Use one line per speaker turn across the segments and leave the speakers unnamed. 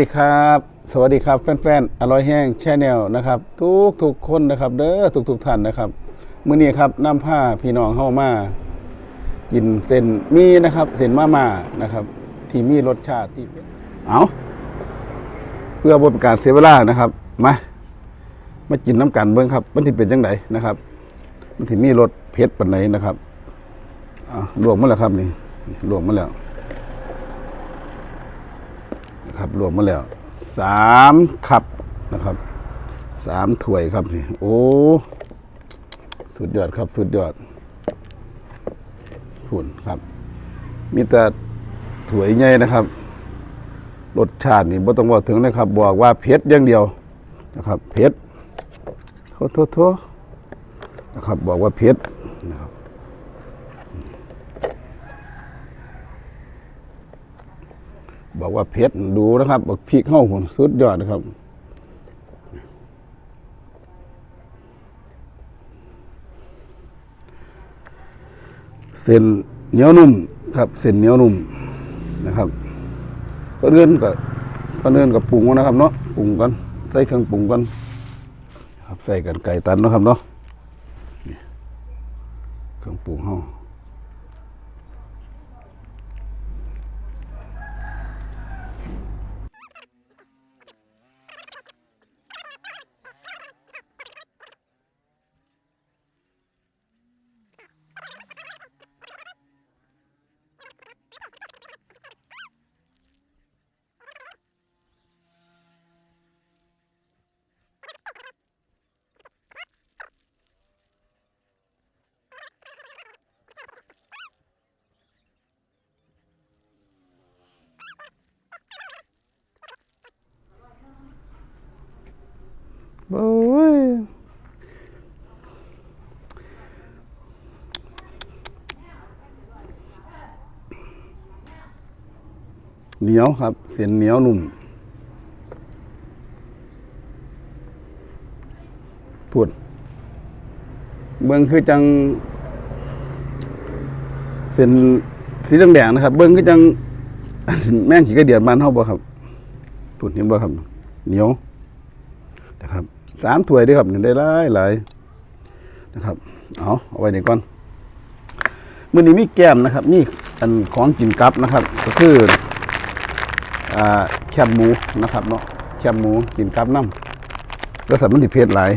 ดีครับ สวัสดีครับแฟนๆอร่อยแห้งแชแนลนะครับ ทุกทุกคนนะครับเด้อทุกทุกท่านนะครับมื้อนี้ครับน้ำผ้าพี่น้องเข้ามา กินเส้นมีนะครับเส้นมาม่านะครับ ที่มีรสชาติที่เป็นเอาเพื่อบ่เป็นการเสียเวลานะครับมามากินน้ำกันเบิ่งครับ มันสิเป็นจังไดนะครับ มันสิมีรสเผ็ดปานไหนนะครับอ่าลวกมาแล้วครับนี่ลวกมาแล้ว นะครับรวมมาแล้วสามคัพนะครับสามถ้วยครับนี่โอ้สุดยอดครับสุดยอดฝุ่นครับ มีแต่ถ้วยใหญ่นะครับรสชาตินี่บ่ต้องบอกถึงนะครับ บอกว่าเผ็ดอย่างเดียวนะครับเผ็ดโทษโทษโทษนะครับ บอกว่าเผ็ดนะครับ บอกว่าเพชรดูนะครับบอกพริกเข้าหุ่นสุดยอดนะครับ เส้นเหนียวนุ่มครับ เส้นเหนียวนุ่มนะครับ ก็เลื่อนกับก็เลื่อนกับปรุงนะครับเนาะปรุงกันใส่เครื่องปรุงกันครับใส่กันไก่ตันนะครับเนาะเครื่องปรุงเข้า โอ้ยเหนียวครับ เส้นเหนียวนุ่มพูดเบิ้งคือจัง เส้นสีแดงๆนะครับ เบิ้งคือจัง แม่งขี้กระเดียดมันเท่าบ่ครับพูดเห็นบ่ครับ เหนียวนะครับ สามถ้วยด้วยครับหนี่งได้หลายหลายนะครับเอาเอาไว้นี่ก่อนมื้อนี้มีแก้มนะครับมีอันของกินกับนะครับ ก็คืออ่าแคบหมูนะครับเนาะแคบหมูกินกับน้ำก็สำมันติเพศหลาย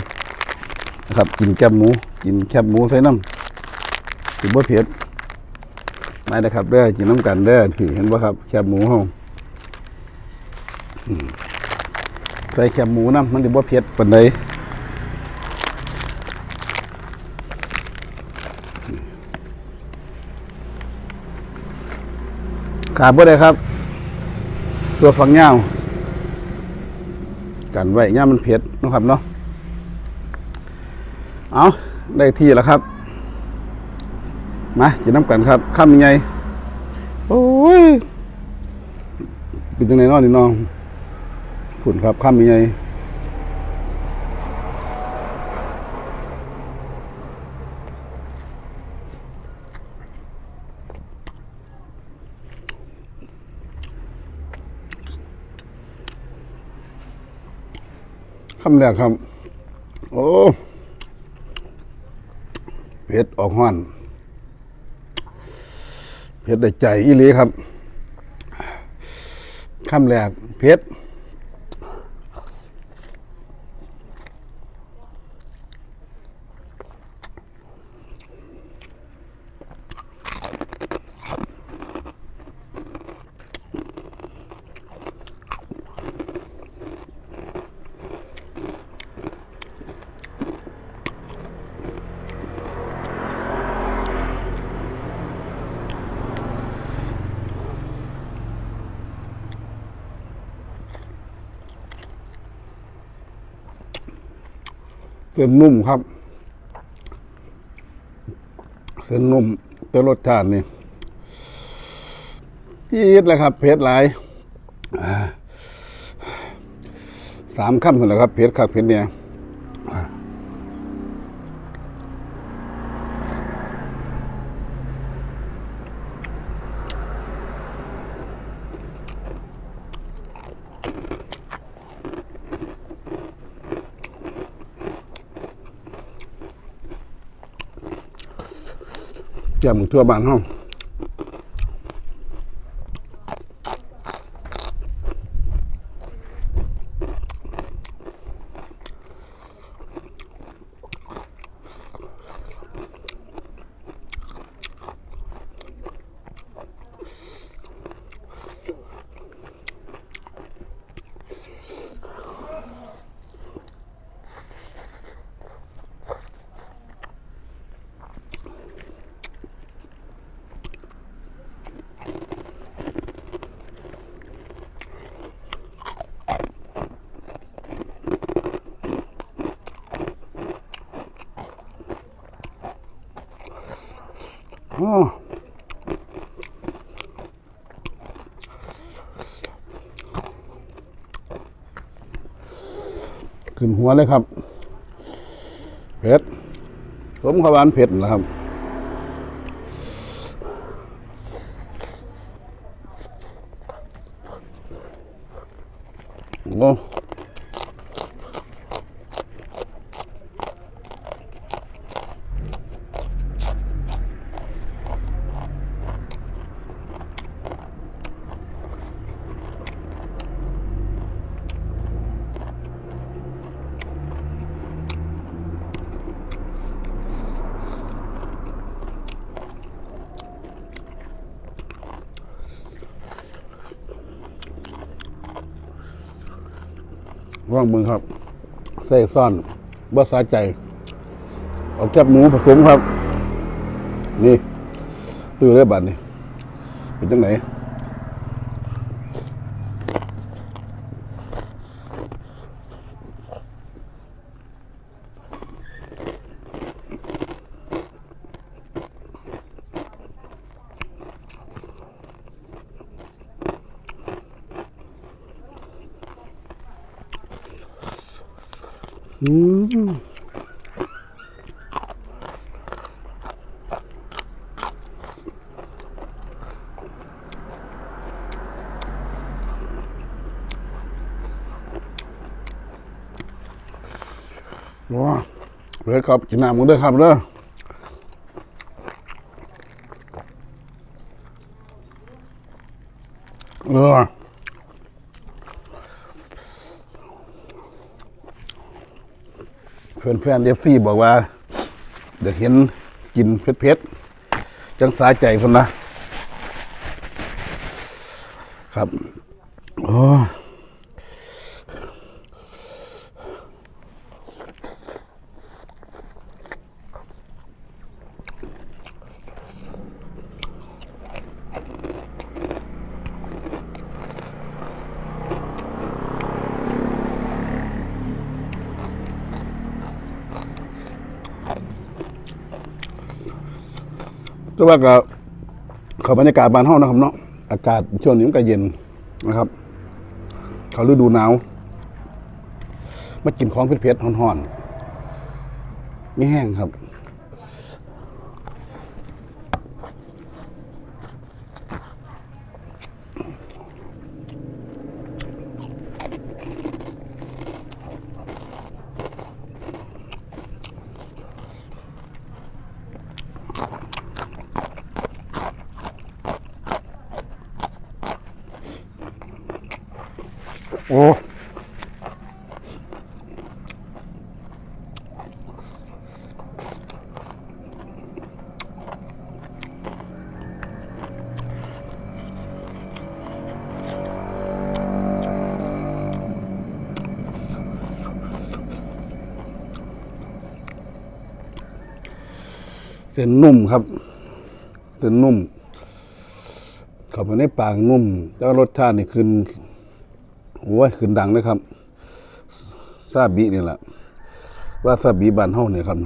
นะครับ กินแคบหมู กินแคบหมูใส่น้ำกินบ่เผ็ดมาเด้อครับเด้อกินน้ำกันเด้อพี่เห็นบ่ครับ แคบหมูเฮา ใส่แคบหมูน้ำมันจะบ่เผ็ดปานใดขาดบ่ได้ครับ ตัวฝังยาวกันไว้ย่ามันเผ็ดนะครับเนาะเอาได้ที่แล้วครับ มากินน้ำกันครับข้ามยังไงโอ้ยเป็นจังไหนเน้อนี่น้อง ผุนครับข้ามยังไงคำแรกครับ โอ้เผ็ดออกห้อนเผ็ดได้ใจอีหลีครับคำแรกเผ็ด เส้นนุ่มครับ เส้นนุ่มแต่รสชาตินี่จี๊ดเลยครับเผ็ดหลายสามคำถึงแล้วครับเผ็ดครับเผ็ดเนี่ย แจ่มทั่ ขึ้นหัวเลยครับ เผ็ดผมขาวหวานเผ็ดนะครับโอ้ ว่างมือครับใส่ซ่อนบ่สาใจ เอาแคบหมูผสมครับ นี่ ตื้อได้บัดนี่เป็นจังไหน อืมว้าเพื่อครับกินน้ำมึงด้วยครับเด้อเออ เพื่อนแฟนเอฟซีบอกว่าเดี๋ยวเห็นกินเผ็ดๆจังสาใจคนนะครับ โอ้ แต่ว่าก็เขาบรรยากาศบ้านห้องนะครับเนาะอากาศช่วงนี้มันก็เย็นนะครับ เขาฤดูหนาวมากินของเผ็ดๆห่อนๆไม่แห้งครับ โอ้เส้นนุ่มครับ เส้นนุ่มเข้าไปในปากนุ่ม แต่ว่ารสชาตินี่คือ โอ้ยขึ้นดังนะครับซาบีนี่แหละว่าซาบีบานเฮาเนี่ยครับ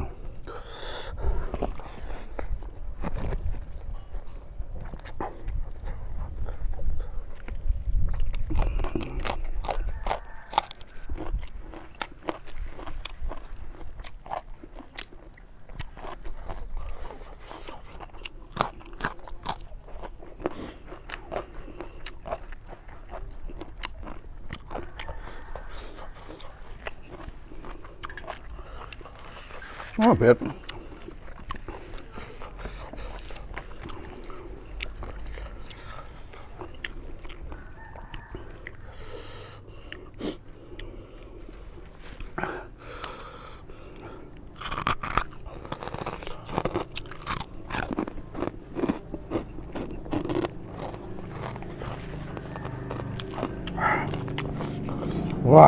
ว้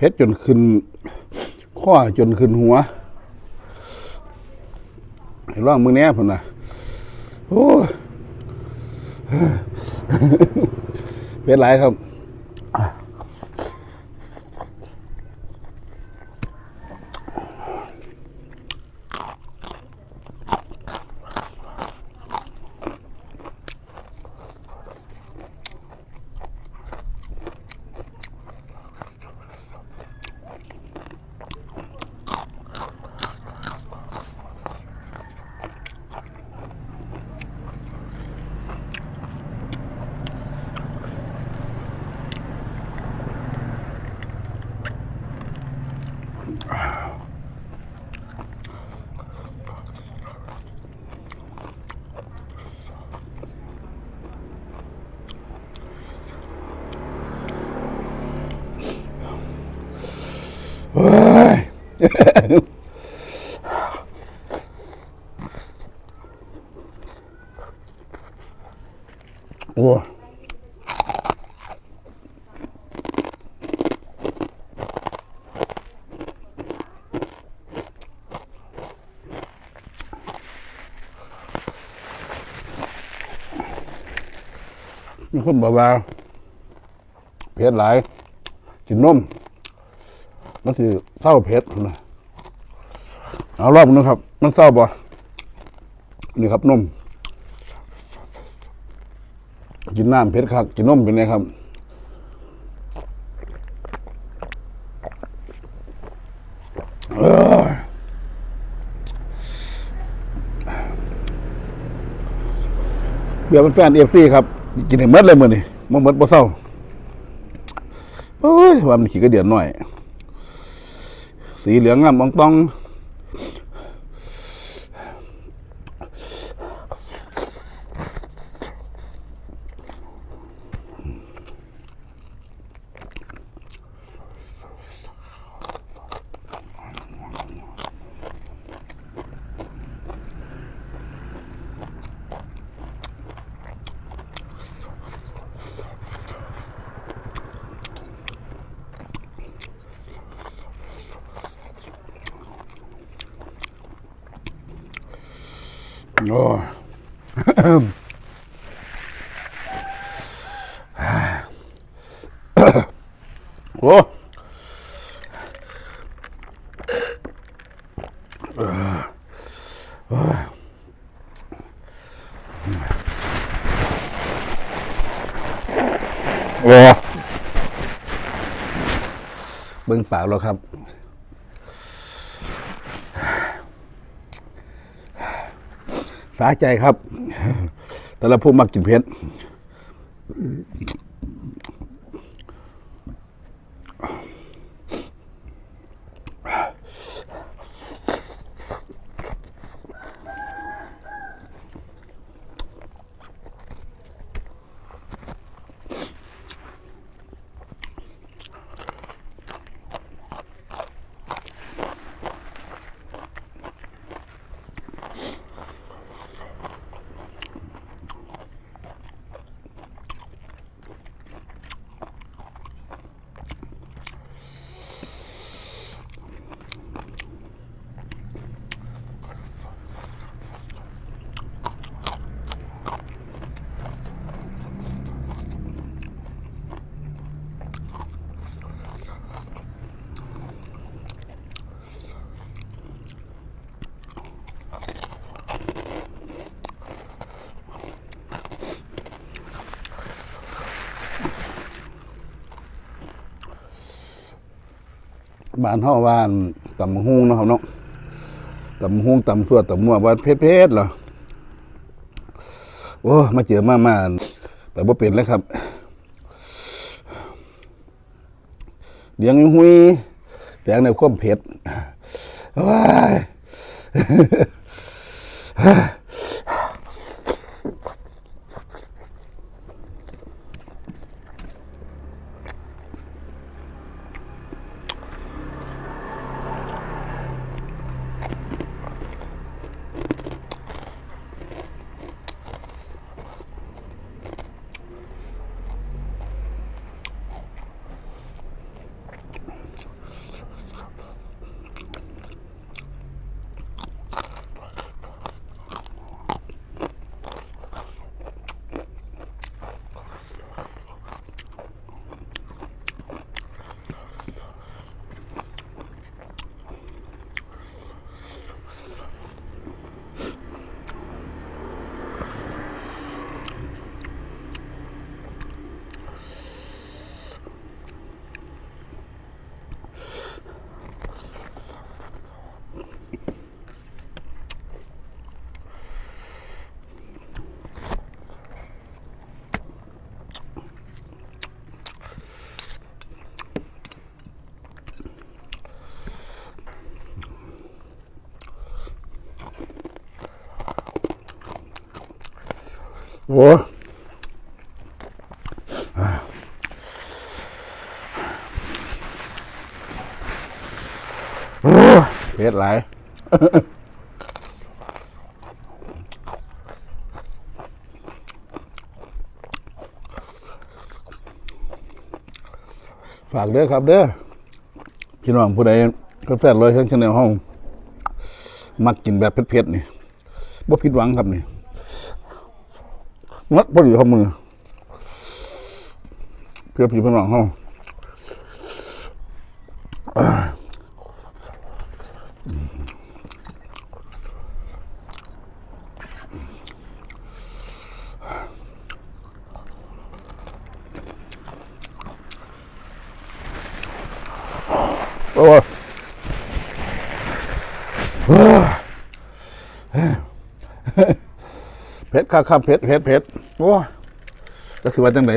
เพชรจนขึ้นข้อจนขึ้นหัวเห็นร่องมือแน่ผมนะโอ้เพชรหลายครับ เฮ้ย โอ้ มีคนบอกว่าเผ็ดหลาย กินนมมันสิเศร้าเผ็ดนะเอารอบนึงครับ มันเศร้าบ่นี่ครับนมกินน้ำเผ็ดคักกินนมเป็นไงครับเอ้ยเบียร์เป็นแฟนเอฟซีครับ กินให้หมดเลยมือนี่มันหมดบ่เศร้าโอ้ยว่ามันขี้กระเดียนหน่อย สีเหลืองงามองต้อง โอ้ยโอ้โอ้เบิ่งปากแล้วครับ สาใจครับ แต่ละพวกมักกินเผ็ด บ้านเฮาว่าอั่นตำบักฮุงเนาะครับเนาะตำบักฮุงตำซั่วตำมั่วว่าเผ็ดๆเหรอโอ้มาเจอมามาแต่บ่เป็นเลยครับเลี้ยงหุยแต่งในความเผ็ดว้าย เผ็ดหลายฝากเด้อครับเด้อพี่น้องผู้ใดแฟนร้อยเชิงชาแนลห้องมักกินแบบเผ็ดๆนี่บ่ผิดหวังครับนี่ งัดพอดีข้อมือ เพื่อผีผนังห้องโอ้เผ็ดครับครับเผ็ดเผ็ดเผ็ด โอ้ยก็คือว่าจังได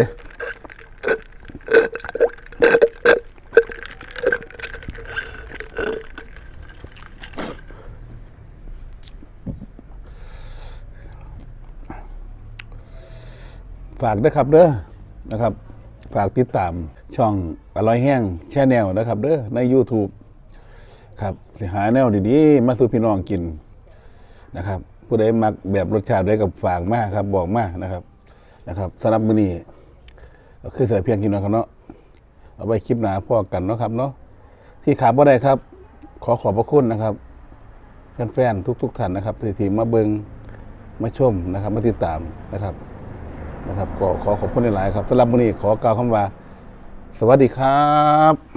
ฝากด้วยครับเด้อนะครับ ฝากติดตามช่องอร่อยแห้งแช่แนวนะครับเด้อใน YouTube ครับสิหาแนวดีๆ มาสู่พี่น้องกินนะครับ ผู้ใดมักแบบรสชาติได้กับฝากมากครับ บอกมากนะครับ นะครับสำหรับมื้อนี้ก็คือเสียเพียงกินนะครับเนาะเอาไว้คลิปหนาพ่อกันเนาะครับเนาะที่ขาบ่ได้ครับ ขอขอบพระคุณนะครับแฟนๆทุก ๆท่านนะครับที่ทีมาเบิงมาชมนะครับ มาติดตามนะครับนะครับ ก็ขอขอบคุณหลายๆครับสำหรับมื้อนี้ขอกล่าวคำว่า สวัสดีครับ